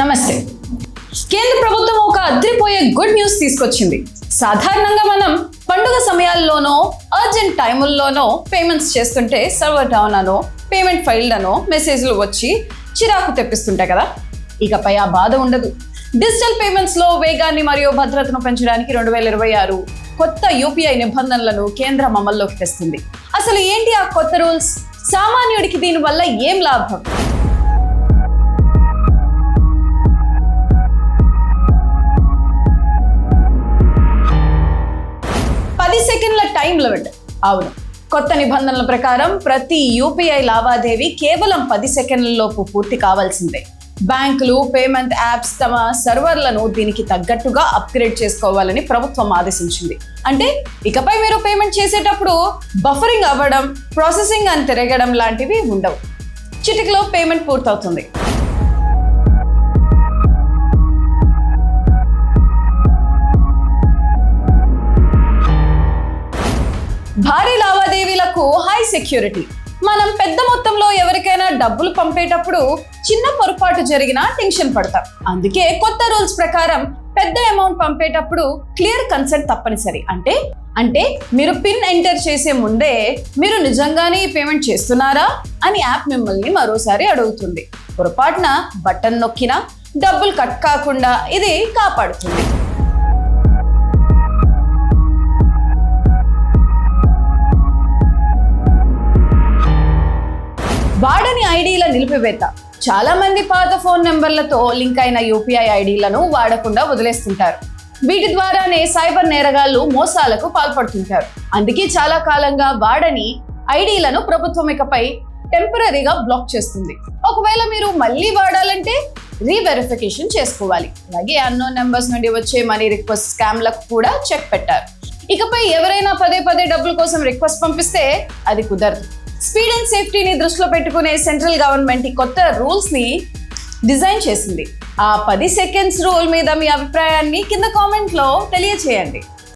నమస్తే. కేంద్ర ప్రభుత్వం ఒక అద్రిపోయే గుడ్ న్యూస్ తీసుకొచ్చింది. సాధారణంగా మనం పండుగ సమయాల్లోనో అర్జెంట్ టైముల్లోనో పేమెంట్స్ చేస్తుంటే సర్వర్ డౌన్ అనో పేమెంట్ ఫైల్డ్ అనో మెసేజ్లు వచ్చి చిరాకు తెప్పిస్తుంటాయి కదా. ఇకపై ఆ బాధ ఉండదు. డిజిటల్ పేమెంట్స్లో వేగాన్ని మరియు భద్రతను పెంచడానికి రెండు వేల ఇరవై ఆరు కొత్త యూపీఐ నిబంధనలను కేంద్రం అమల్లోకి తెస్తుంది. అసలు ఏంటి ఆ కొత్త రూల్స్? సామాన్యుడికి దీనివల్ల ఏం లాభం? ఫైవ్ సెకండ్ల టైం లిమిట్. అవును. కొత్త నిబంధనల ప్రకారం ప్రతి యూపీఐ లావాదేవీ కేవలం పది సెకండ్లలోపు పూర్తి కావాల్సిందే. బ్యాంకులు పేమెంట్ యాప్స్ తమ సర్వర్లను దీనికి తగ్గట్టుగా అప్గ్రేడ్ చేసుకోవాలని ప్రభుత్వం ఆదేశించింది. అంటే ఇకపై మీరు పేమెంట్ చేసేటప్పుడు బఫరింగ్ అవ్వడం ప్రాసెసింగ్ అని తిరగడం లాంటివి ఉండవు. చిటికలో పేమెంట్ పూర్తవుతుంది. భారీ లావాదేవీలకు హై సెక్యూరిటీ మనం పెద్ద మొత్తంలో ఎవరికైనా డబ్బులు పంపేటప్పుడు చిన్న పొరపాటు జరిగినా టెన్షన్ పడతాం. అందుకే కొత్త రూల్స్ ప్రకారం పెద్ద అమౌంట్ పంపేటప్పుడు క్లియర్ కన్సెంట్ తప్పనిసరి. అంటే అంటే మీరు పిన్ ఎంటర్ చేసే ముందే మీరు నిజంగానే ఈ పేమెంట్ చేస్తున్నారా అని యాప్ మిమ్మల్ని మరోసారి అడుగుతుంది. పొరపాటున బటన్ నొక్కినా డబ్బులు కట్ కాకుండా ఇది కాపాడుతుంది. వాడని ఐడీల నిలిపివేత. చాలా మంది పాత ఫోన్ నెంబర్లతో లింక్ అయిన యూపీఐ ఐడీలను వాడకుండా వదిలేస్తుంటారు. వీటి ద్వారానే సైబర్ నేరగాళ్ళు మోసాలకు పాల్పడుతుంటారు. అందుకే చాలా కాలంగా వాడని ఐడీలను ప్రభుత్వం ఇకపై టెంపరీగా బ్లాక్ చేస్తుంది. ఒకవేళ మీరు మళ్ళీ వాడాలంటే రీవెరిఫికేషన్ చేసుకోవాలి. అలాగే అన్నోన్ నెంబర్స్ నుండి వచ్చే మనీ రిక్వెస్ట్ స్కామ్లకు కూడా చెక్ పెట్టారు. ఇకపై ఎవరైనా పదే పదే డబ్బుల కోసం రిక్వెస్ట్ పంపిస్తే అది కుదరదు. స్పీడ్ అండ్ సేఫ్టీని దృష్టిలో పెట్టుకునే సెంట్రల్ గవర్నమెంట్ ఈ కొత్త రూల్స్ని డిజైన్ చేసింది. ఆ పది సెకండ్స్ రూల్ మీద మీ అభిప్రాయాన్ని కింద కామెంట్లో తెలియచేయండి.